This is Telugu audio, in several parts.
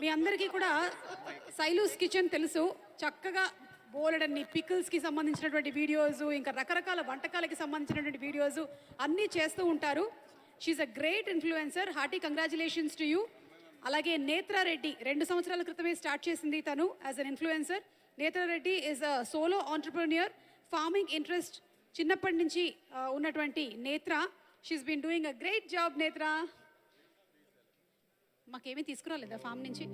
మీ అందరికీ కూడా సైలూస్ కిచెన్ తెలుసు. చక్కగా బోలెడన్ని పికిల్స్కి సంబంధించినటువంటి వీడియోస్ ఇంకా రకరకాల వంటకాలకి సంబంధించినటువంటి వీడియోస్ అన్నీ చేస్తూ ఉంటారు. She a great influencer hearty congratulations to you అలాగే నేత్రారెడ్డి రెండు సంవత్సరాల క్రితమే స్టార్ట్ చేసింది తను as an influencer Netra Reddy is a solo entrepreneur farming interest చిన్నప్పటి నుంచి ఉన్నటువంటి Netra. She been doing a great job Netra. మాకేమీ తీసుకురాలేదా ఫామ్ నుంచి?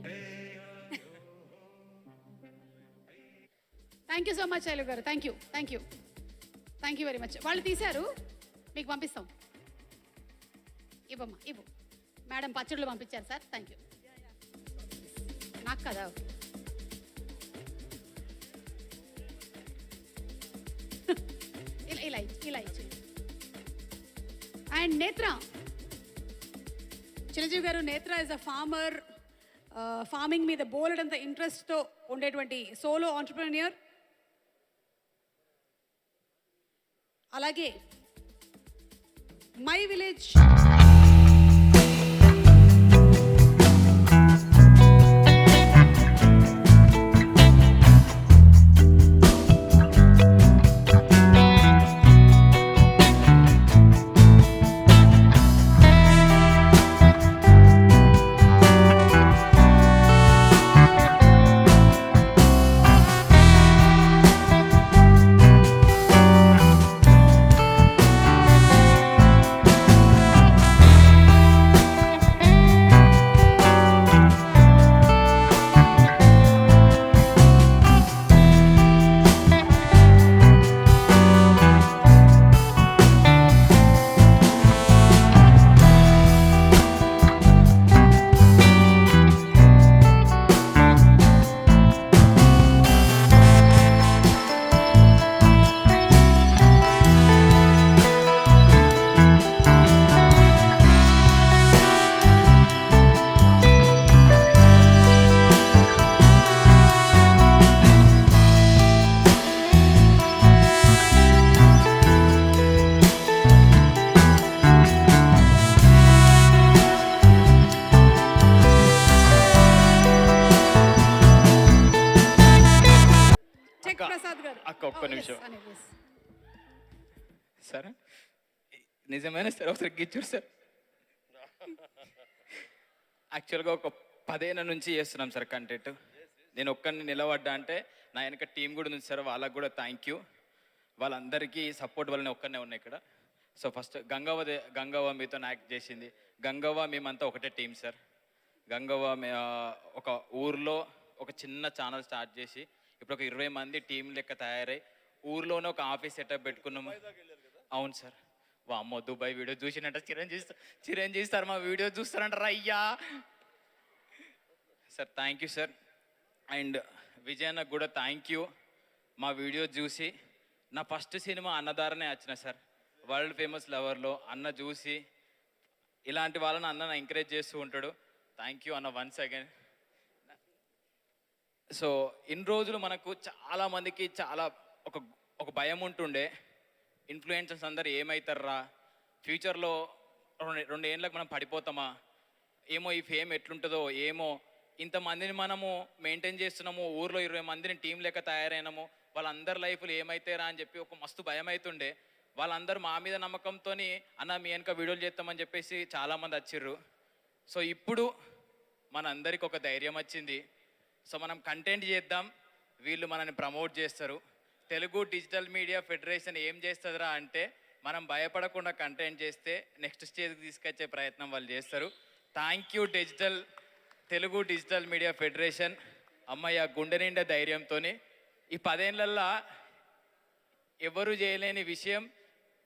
Thank you so much Ailu గారు. Thank you thank you thank you very much వాళ్ళు తీశారు. మీకు పంపిస్తాం. ఇవ్వమ్మా ఇవ్వు. మేడం పచ్చళ్ళు పంపించారు సార్. థ్యాంక్ యూ నాకు కదా? ఇలా ఇలా ఇలా ఇచ్చి అండ్ నేత్ర చిరంజీవి గారు నేత్ర ఇస్ అ ఫార్మర్ ఫార్మింగ్ మీద బోలెడంత ఇంట్రెస్ట్తో ఉండేటువంటి సోలో ఆంటర్ప్రెన్యూర్ అలాగే మై విలేజ్ ప్రసాద్ గారు. అక్క, ఒక్క Oh, నిమిషం. సార్? నిజమైన సార్ ఒకసారి గిచ్చారు సార్. యాక్చువల్గా ఒక పదేళ్ళ నుంచి చేస్తున్నాం సార్ కంటెంట్ నేను ఒక్కరిని నిలబడ్డా అంటే నా వెనక టీం కూడా ఉంది సార్ వాళ్ళకి కూడా థ్యాంక్ యూ వాళ్ళందరికీ సపోర్ట్ వల్లనే ఒక్కనే ఉన్నాయి ఇక్కడ. సో ఫస్ట్ గంగవ్వ దే- గంగవ్వ మీతో యాక్ట్ చేసింది. గంగవ్వ మేమంతా ఒకటే టీం సార్. గంగవ్వ ఒక ఊర్లో ఒక చిన్న ఛానల్ స్టార్ట్ చేసి ఇప్పుడు ఒక ఇరవై మంది టీం లెక్క తయారై ఊర్లోనే ఒక ఆఫీస్ సెటప్ పెట్టుకున్నాము. అవును సార్. వామ్మో దుబాయ్ వీడియో చూసినట్ట చిరంజీవి చిరంజీవి సార్ మా వీడియో చూస్తారంటారా అయ్యా. Sir thank you sir and విజయన్నకు కూడా థ్యాంక్ యూ మా వీడియో చూసి నా ఫస్ట్ సినిమా అన్నదారనే వచ్చిన సార్. వరల్డ్ ఫేమస్ లవర్లో అన్న చూసి ఇలాంటి వాళ్ళని అన్న ఎంకరేజ్ చేస్తూ ఉంటాడు. థ్యాంక్ యూ అన్న వన్స్ అగైన్ సో ఇన్ని రోజులు మనకు చాలా మందికి చాలా ఒక ఒక భయం ఉంటుండే. ఇన్ఫ్లుయెన్సర్స్ అందరు ఏమవుతారా ఫ్యూచర్లో రెండు రెండు ఏళ్ళకి మనం పడిపోతామా? ఏమో ఈ ఫేమ్ ఎట్లుంటుందో ఏమో ఇంతమందిని మనము మెయింటైన్ చేస్తున్నాము ఊర్లో ఇరవై మందిని టీం లెక్క తయారైనాము వాళ్ళందరి లైఫ్లు ఏమైతారా అని చెప్పి ఒక మస్తు భయం అవుతుండే వాళ్ళందరూ మా మీద నమ్మకంతో అన్న మీ వెనక వీడియోలు చేస్తామని చెప్పేసి చాలామంది వచ్చిర్రు. సో ఇప్పుడు మనందరికి ఒక ధైర్యం వచ్చింది. సో మనం కంటెంట్ చేద్దాం. వీళ్ళు మనల్ని ప్రమోట్ చేస్తారు. తెలుగు డిజిటల్ మీడియా ఫెడరేషన్ ఏం చేస్తుందిరా అంటే మనం భయపడకుండా కంటెంట్ చేస్తే నెక్స్ట్ స్టేజ్కి తీసుకొచ్చే ప్రయత్నం వాళ్ళు చేస్తారు. Thank you digital Telugu digital media federation అమ్మయ్య గుండె నిండా ధైర్యంతో ఈ పదేళ్ళల్లో ఎవరు చేయలేని విషయం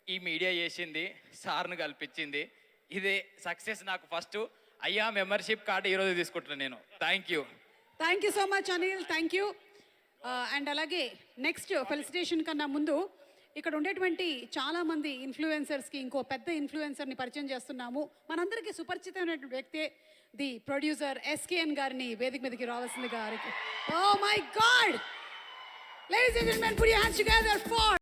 ఈ మీడియా చేసింది సార్ను కల్పించింది. ఇదే సక్సెస్ నాకు ఫస్ట్ అయ్యా మెంబర్షిప్ కార్డు ఈరోజు తీసుకుంటున్నాను నేను. Thank you thank you so much Anil thank you and అలాగే నెక్స్ట్ ఫెలిసిటేషన్ కన్నా ముందు ఇక్కడ ఉండేటువంటి చాలా మంది ఇన్ఫ్లుయెన్సర్స్కి ఇంకో పెద్ద ఇన్ఫ్లుయెన్సర్ని పరిచయం చేస్తున్నాము. మనందరికీ సుపరిచితమైనటువంటి వ్యక్తే ది ప్రొడ్యూసర్ ఎస్కేఎన్ గారిని వేదిక మీదకి రావాల్సింది గారికి ఓ my God ladies and gentlemen put your hands together for